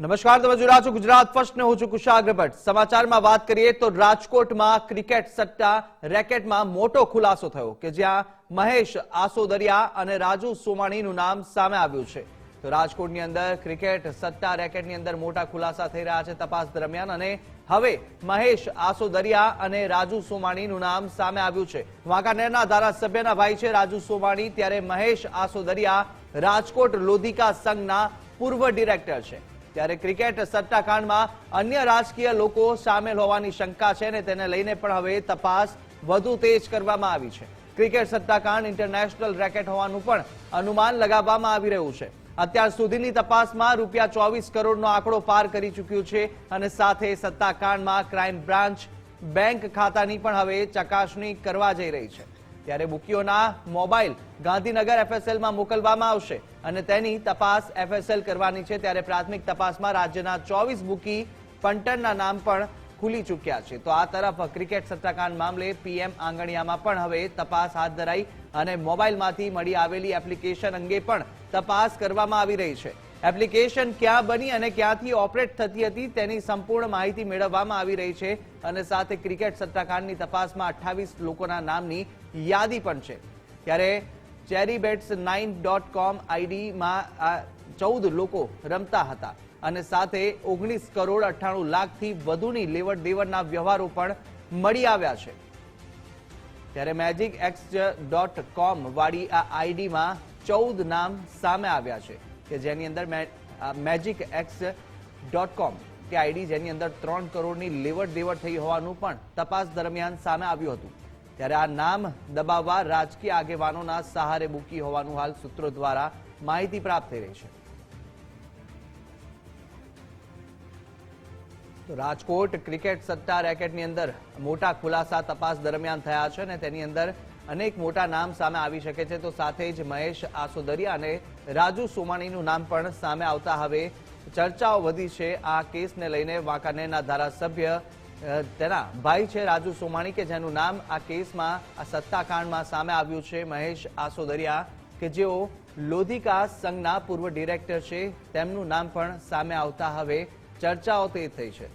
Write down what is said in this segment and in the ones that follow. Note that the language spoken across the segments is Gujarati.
નમસ્કાર, તમે જોઈ રહ્યા છો ગુજરાત ફર્સ્ટ ને હું છું કુશાગ્ર ભટ્ટ સમાચારમાં વાત કરીએ તો રાજકોટમાં ક્રિકેટ સટ્ટા રેકેટમાં મોટો ખુલાસો થયો કે જ્યાં મહેશ આસોદરિયા અને રાજુ સોમાણીનું નામ સામે આવ્યું છે. તો રાજકોટની અંદર ક્રિકેટ સટ્ટા રેકેટની અંદર મોટા ખુલાસા થઈ રહ્યા છે તપાસ દરમિયાન અને હવે મહેશ આસોદરિયા અને રાજુ સોમાણીનું નામ સામે આવ્યું છે. વાંકાનેરના ધારાસભ્યના ભાઈ છે રાજુ સોમાણી, ત્યારે મહેશ આસોદરિયા રાજકોટ લોધિકા સંઘના પૂર્વ ડિરેક્ટર છે. ત્યારે ક્રિકેટ સટ્ટાકાંડમાં અન્ય રાજકીય લોકો સામેલ હોવાની શંકા છે ને તેને લઈને પણ હવે તપાસ વધુ તેજ કરવામાં આવી છે. ક્રિકેટ સટ્ટાકાંડ ઇન્ટરનેશનલ રેકેટ હોવાનું પણ અનુમાન લગાવવામાં આવી રહ્યું છે. અત્યાર સુધીની તપાસમાં રૂપિયા ચોવીસ કરોડનો આંકડો પાર કરી ચૂક્યું છે અને સાથે સત્તાકાંડમાં ક્રાઇમ બ્રાન્ચ બેંક ખાતાની પણ હવે ચકાસણી કરવા જઈ રહી છે. ત્યારે બુકીઓના મોબાઈલ ગાંધીનગર એફએસએલમાં મોકલવામાં આવશે અને તેની તપાસ એફએસએલ કરવાની છે ત્યારે પ્રાથમિક તપાસમાં રાજ્યના ચોવીસ બુકી પંટનના નામ પણ ખુલી ચૂક્યા છે. તો આ તરફ ક્રિકેટ સટ્ટાકાંડ મામલે પીએમ આંગણિયામાં પણ હવે તપાસ હાથ ધરાઈ અને મોબાઈલમાંથી મળી આવેલી એપ્લિકેશન અંગે પણ તપાસ કરવામાં આવી રહી છે. એપ્લિકેશન ક્યાં બની અને ક્યાંથી ઓપરેટ થતી હતી તેની સંપૂર્ણ માહિતી મેળવવામાં આવી રહી છે. અને સાથે ક્રિકેટ સટ્ટાકાંડની તપાસમાં અઠ્ઠાવીસ લોકોના નામની યાદી પણ છે. ત્યારે ચેરી બેટ્સ નાઇન ડોટ કોમ આઈડીમાં ચૌદ લોકો રમતા હતા અને સાથે ઓગણીસ કરોડ અઠ્ઠાણું લાખથી વધુની લેવડ દેવડના વ્યવહારો પણ મળી આવ્યા છે. ત્યારે મેજિક એક્સ ડોટ કોમ વાળી આ આઈડીમાં ચૌદ નામ સામે આવ્યા છે. કે જેની અંદર મેજિક એક્સ ડોટ કોમ કે આઈડી જેની અંદર ત્રણ કરોડની લેવડ દેવડ થઈ હોવાનું પણ તપાસ દરમિયાન સામે આવ્યું હતું. ત્યારે આ નામ દબાવવા રાજકીય આગેવાનોના સહારે મૂકી હોવાનું હાલ સૂત્રો દ્વારા માહિતી પ્રાપ્ત થઈ રહી છે. તો રાજકોટ ક્રિકેટ સત્તા રેકેટની અંદર મોટા ખુલાસા તપાસ દરમિયાન થયા છે અને તેની અંદર અનેક મોટા નામ સામે આવી શકે છે. તો સાથે જ મહેશ આસોદરિયા અને રાજુ સોમાણીનું નામ પણ સામે આવતા હવે ચર્ચાઓ વધી છે. આ કેસને લઈને વાંકાનેરના ધારાસભ્ય તેના ભાઈ છે રાજુ સોમાણી કે જેનું નામ આ કેસમાં, આ સત્તાકાંડમાં સામે આવ્યું છે. મહેશ આસોદરિયા કે જેઓ લોધિકા સંઘના પૂર્વ ડિરેક્ટર છે, તેમનું નામ પણ સામે આવતા હવે ચર્ચાઓ તે થઈ છે.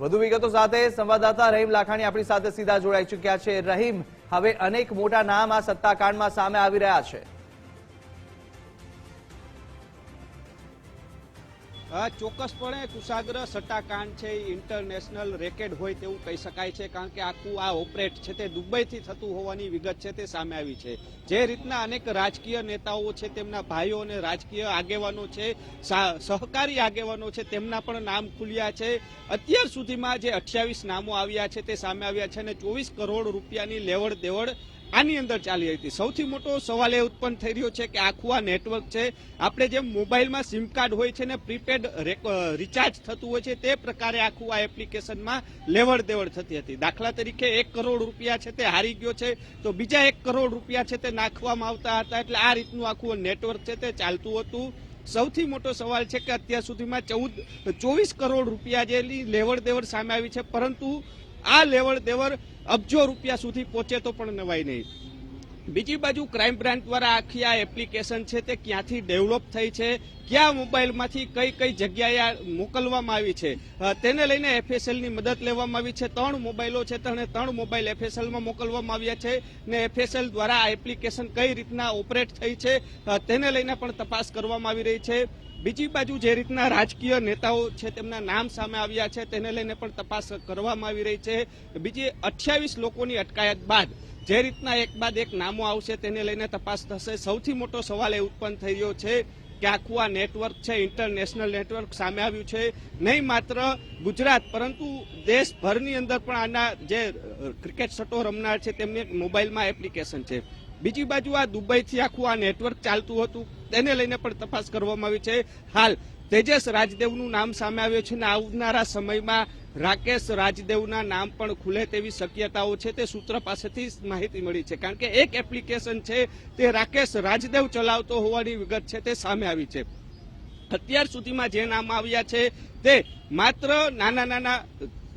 વધુ વિગતો સાથે સંવાદદાતા રહીમ લાખાણી આપણી સાથે સીધા જોડાઈ ચુક્યા છે. રહીમ, હવે અનેક મોટા નામ આ સત્તાકાંડમાં સામે આવી રહ્યા છે. ચોક્કસપણે કુશાગ્ર સટ્ટાકાંડ છે ઇન્ટરનેશનલ રેકેડ હોય તેવું કહી શકાય છે, કારણ કે આખું આ ઓપરેટ છે તે દુબઈથી થતું હોવાની વિગત છે તે સામે આવી છે. જે રીતના અનેક રાજકીય નેતાઓ છે, તેમના ભાઈઓ અને રાજકીય આગેવાનો છે સહકારી આગેવાનો છે, તેમના પણ નામ ખુલ્યા છે. અત્યાર સુધીમાં જે અઠ્યાવીસ નામો આવ્યા છે તે સામે આવ્યા છે અને ચોવીસ કરોડ રૂપિયાની લેવડ દેવડ આની અંદર ચાલી હતી. સૌથી મોટો સવાલ એ ઉત્પન્ન થઈ રહ્યો છે કે આખું આ નેટવર્ક છે. આપણે જેમ મોબાઈલમાં સિમ કાર્ડ હોય છે ને પ્રીપેડ રિચાર્જ થતું હોય છે, તે પ્રકારે આખું આ એપ્લિકેશનમાં લેવડ દેવડ થતી હતી. દાખલા તરીકે એક કરોડ રૂપિયા છે તે હારી ગયો છે. તો બીજા એક કરોડ રૂપિયા છે તે નાખવામાં આવતા હતા. એટલે આ રીતનું આખું નેટવર્ક છે તે ચાલતું હતું. સૌથી મોટો સવાલ છે કે અત્યાર સુધીમાં ચૌદ, ચોવીસ કરોડ રૂપિયા જેની લેવડ દેવડ સામે આવી છે. પરંતુ આ લેવડ દેવડ અબજો રૂપિયા સુધી પહોંચે તો પણ નવાય નહીં. બીજી બાજુ ક્રાઇમ બ્રાન્ચ દ્વારા આખી આ એપ્લિકેશન છે તે ક્યાંથી ડેવલપ થઈ છે કયા મોબાઈલમાંથી કઈ કઈ જગ્યાએ મોકલવામાં આવી છે? તેને લઈને એફએસએલની મદદ લેવામાં આવી છે. ત્રણ મોબાઈલો છે ત્રણે ત્રણ મોબાઈલ એફએસએલમાં મોકલવામાં આવ્યા છે ને એફએસએલ દ્વારા આ એપ્લિકેશન કઈ રીતના ઓપરેટ થઈ છે? તેને લઈને પણ તપાસ કરવામાં આવી રહી છે. બીજી બાજુ જે રીતના રાજકીય નેતાઓ છે તેમના નામ સામે આવ્યા છે તેને લઈને પણ તપાસ કરવામાં આવી રહી છે. બીજી અઠ્યાવીસ લોકોની અટકાયત બાદ જે રીતના એક બાદ એક નામો આવશે તેને લઈને તપાસ થશે. સૌથી મોટો સવાલ એ ઉત્પન્ન થઈ રહ્યો છે કે આખું આ નેટવર્ક છે ઇન્ટરનેશનલ નેટવર્ક સામે આવ્યું છે. નહીં માત્ર ગુજરાત, પરંતુ દેશભરની અંદર પણ આના જે ક્રિકેટ સટ્ટો રમનાર છે, તેમની એક મોબાઈલમાં એપ્લિકેશન છે. બીજી બાજુ આ દુબઈથી આખું આ નેટવર્ક ચાલતું હતું, તેને લઈને પણ તપાસ કરવામાં આવી છે. હાલ તેજસ રાજદેવનું નામ સામે આવ્યું છે અને આવનારા સમયમાં રાકેશ રાજદેવના નામ પણ ખુલે તેવી શક્યતાઓ છે, તે સૂત્ર પાસેથી માહિતી મળી છે. કારણ કે એક એપ્લિકેશન છે, તે રાકેશ રાજદેવ ચલાવતો હોવાની વિગત છે, તે સામે આવી છે. અત્યાર સુધીમાં જે નામ આવ્યા છે, તે માત્ર નાના નાના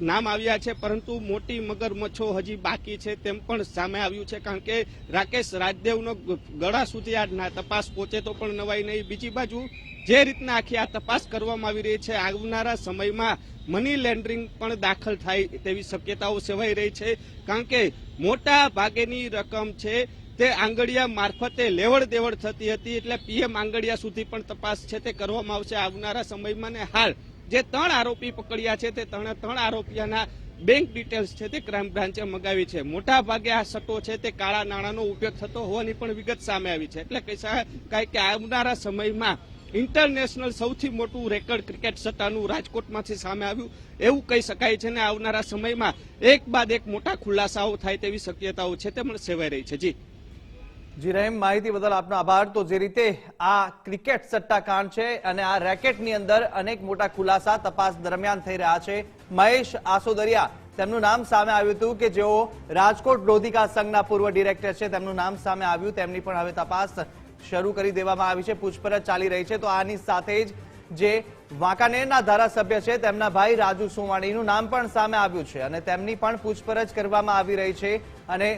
નામ આવ્યા છે, પરંતુ મોટી મગરમચ્છો હજી બાકી છે તેમ પણ સામે આવ્યું છે, કારણ કે રાકેશ રાજદેવનો ગળા સુધી આ તપાસ પહોંચે તો પણ નવાઈ નહીં. બીજી બાજુ, જે રીતના આખી આ તપાસ કરવામાં આવી રહી છે, આવનારા સમયમાં મની લેન્ડરિંગ પણ દાખલ થાય તેવી શક્યતાઓ સેવાઈ રહી છે, કારણ કે મોટા ભાગેની રકમ છે, તે આંગળિયા મારફતે લેવડ દેવડ થતી હતી, એટલે પીએમ આંગળિયા સુધી પણ તપાસ છે તે કરવામાં આવશે આવનારા સમયમાં ને હાલ. જે ત્રણ આરોપી પકડ્યા છે તે ત્રણે ત્રણ આરોપીઓના બેંક ડિટેલ્સ છે તે ક્રાઇમ બ્રાન્ચે મગાવી છે. મોટા ભાગે આ સટ્ટો છે તે કાળા નાણાંનો ઉપયોગ થતો હોવાની પણ વિગત સામે આવી છે. એટલે કહી શકાય કે આવનારા સમયમાં ઇન્ટરનેશનલ સૌથી મોટું રેકર્ડ ક્રિકેટ સટ્ટાનું રાજકોટમાંથી સામે આવ્યું, એવું કહી શકાય છે ને આવનારા સમયમાં એક બાદ એક મોટા ખુલાસાઓ થાય તેવી શક્યતાઓ છે તે પણ સેવાઈ રહી છે. જી. જી રહીમ, માહિતી બદલ આપનો આભાર. તો જે રીતે આ ક્રિકેટ સટ્ટાકાંડ છે અને આ રેકેટની અંદર અનેક મોટા ખુલાસા તપાસ દરમિયાન થઈ રહ્યા છે. મહેશ આસોદરિયા, તેમનું નામ સામે આવ્યું હતું કે જેઓ રાજકોટ લોધિકા સંઘના પૂર્વ ડિરેક્ટર છે. તેમનું નામ સામે આવ્યું, તેમની પણ હવે તપાસ શરૂ કરી દેવામાં આવી છે. પૂછપરછ ચાલી રહી છે. તો આની સાથે જ જે વાંકાનેરના ધારાસભ્ય છે, તેમના ભાઈ રાજુ સુવાણીનું નામ પણ સામે આવ્યું છે અને તેમની પણ પૂછપરછ કરવામાં આવી રહી છે. અને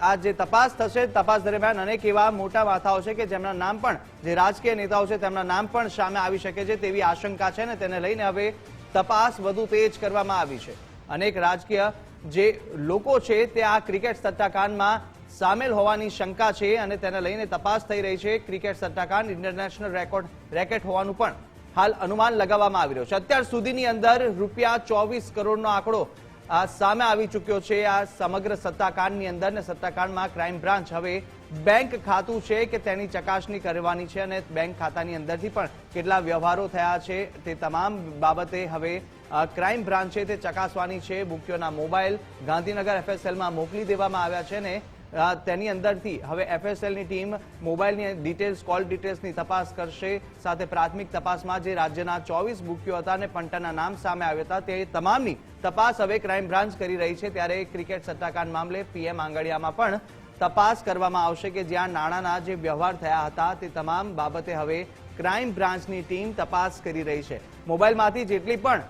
આ જે તપાસ થશે, તપાસ દરમિયાન અનેક એવા મોટા માથાઓ છે કે જેમના નામ પણ, જે રાજકીય નેતાઓ છે, તેમના નામ પણ સામે આવી શકે છે તેવી આશંકા છે ને તેને લઈને હવે તપાસ વધુ તેજ કરવામાં આવી છે. અનેક રાજકીય જે લોકો છે તે આ ક્રિકેટ સટ્ટાકાંડમાં સામેલ હોવાની શંકા છે અને તેને લઈને તપાસ થઈ રહી છે. ક્રિકેટ સટ્ટાકાંડ ઇન્ટરનેશનલ રેકોર્ડ, રેકેટ હોવાનું પણ હાલ અનુમાન લગાવવામાં આવી રહ્યું છે. અત્યાર સુધીની અંદર રૂપિયા ચોવીસ કરોડનો આંકડો સામે આવી ચૂક્યો છે આ સમગ્ર સત્તાકાંડની અંદર ને સત્તાકાંડમાં ક્રાઇમ બ્રાન્ચ હવે બેંક ખાતું છે કે તેની ચકાસણી કરવાની છે અને બેંક ખાતાની અંદરથી પણ કેટલા વ્યવહારો થયા છે તે તમામ બાબતે હવે ક્રાઇમ બ્રાન્ચ તે ચકાસવાની છે. બુકીઓના મોબાઈલ ગાંધીનગર એફએસએલમાં મોકલી દેવામાં આવ્યા છે ને તેની અંદરથી હવે એફએસએલની ટીમ મોબાઈલની ડિટેલ્સ કોલ ડિટેલ્સની તપાસ કરશે. સાથે પ્રાથમિક તપાસમાં જે રાજ્યના ચોવીસ બુકીઓ હતા અને પંટાના નામ સામે આવ્યા હતા તે તમામની તપાસ હવે ક્રાઇમ બ્રાન્ચ કરી રહી છે ત્યારે ક્રિકેટ સટ્ટાકાંડ મામલે પીએમ આંગડિયામાં પણ તપાસ કરવામાં આવશે કે જ્યાં નાણાંના જે વ્યવહાર થયા હતા તે તમામ બાબતે હવે ક્રાઇમ બ્રાન્ચની ટીમ તપાસ કરી રહી છે. મોબાઈલમાંથી જેટલી પણ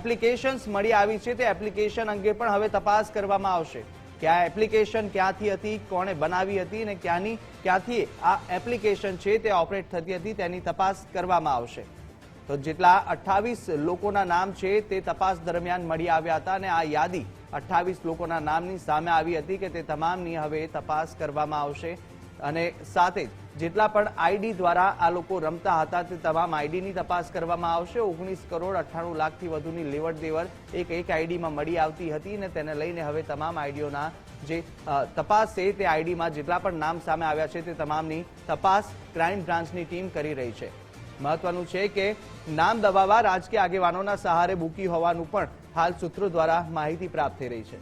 એપ્લિકેશન્સ મળી આવી છે તે એપ્લિકેશન અંગે પણ હવે તપાસ કરવામાં આવશે. કે આ એપ્લિકેશન ક્યાંથી હતી, કોણે બનાવી હતી અને ક્યાંની, ક્યાંથી આ એપ્લિકેશન છે તે ઓપરેટ થતી હતી તેની તપાસ કરવામાં આવશે. તો જેટલા અઠ્ઠાવીસ લોકોના નામ છે તે તપાસ દરમિયાન મળી આવ્યા હતા અને આ યાદી અઠ્ઠાવીસ લોકોના નામની સામે આવી હતી કે તે તમામની હવે તપાસ કરવામાં આવશે. અને સાથે જ જેટલા પણ આઈડી દ્વારા આ લોકો રમતા હતા તે તમામ આઈડીની તપાસ કરવામાં આવશે. ઓગણીસ કરોડ અઠ્ઠાણું લાખથી વધુની લેવડ દેવડ એક એક આઈડીમાં મળી આવતી હતી અને તેને લઈને હવે તમામ આઈડીઓના જે તપાસ છે તે આઈડીમાં જેટલા પણ નામ સામે આવ્યા છે તે તમામની તપાસ ક્રાઇમ બ્રાન્ચની ટીમ કરી રહી છે. મહત્વનું છે કે નામ દબાવવા રાજકીય આગેવાનોના સહારે બુકી હોવાનું પણ હાલ સૂત્રો દ્વારા માહિતી પ્રાપ્ત થઈ રહી છે.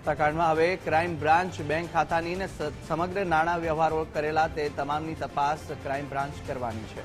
સત્તાકાંડમાં હવે ક્રાઇમ બ્રાન્ચ બેંક ખાતાની અને સમગ્ર નાણાં વ્યવહારો કરેલા તે તમામની તપાસ ક્રાઇમ બ્રાન્ચ કરવાની છે.